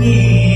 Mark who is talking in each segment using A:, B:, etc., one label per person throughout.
A: หั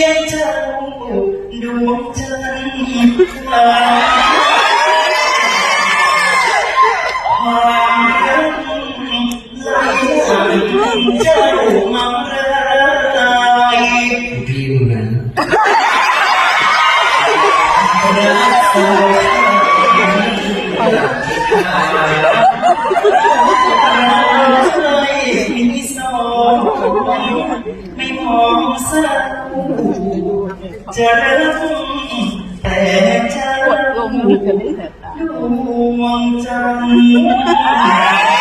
A: ยงเจ้าดวงจันทร์ความรักไหลเจ้ามาไร
B: พี่มึงนะ
A: รักสอง จะรักแต่เจ้าดวงจันทร์ดวงจันทร์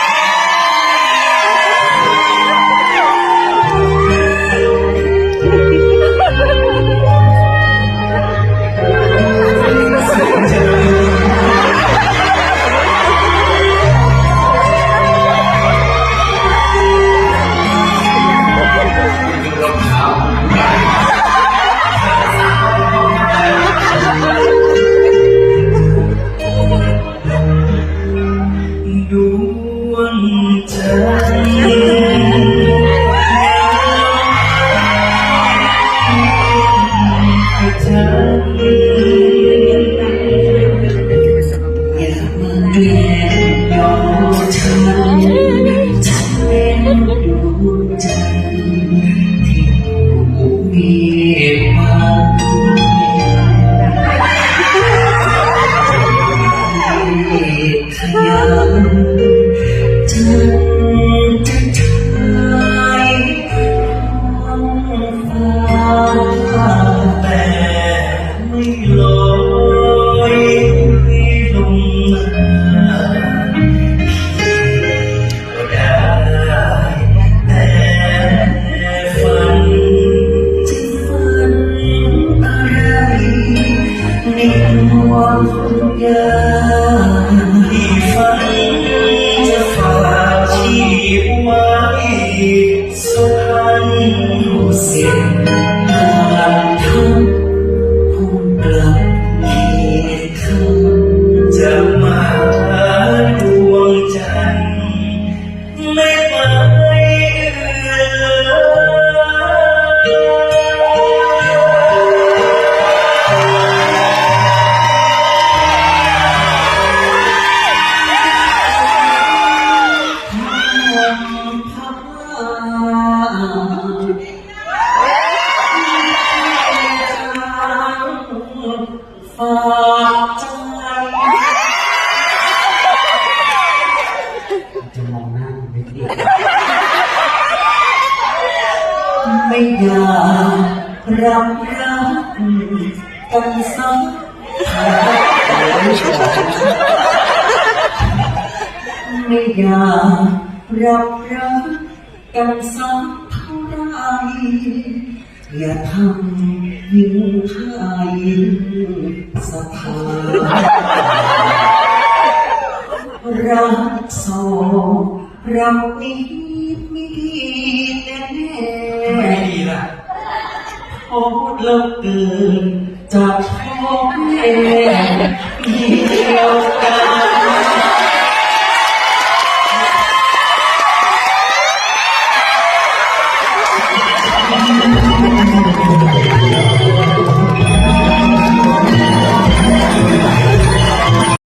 A: จันทร์อย่ามาเรียนยชันฉันเป็นดวงจันทร์ที่ถูกเมี ในดวงยามที่ฝันจะฝากชีพไว้สุพรรณเสีากใจ
B: จะมองหน้าไม่ดี
A: ไม่อยากรับรักกันสักไม่อยากรับรักกันสักเท่าไรอย่าทำ ยิ่งไทยสถานรักสองเรานี้ไม่ดีแน่
B: ไม่ดีล่ะ
A: โอ้เลิกเกินจากพ่องแม่
B: เดียวกัน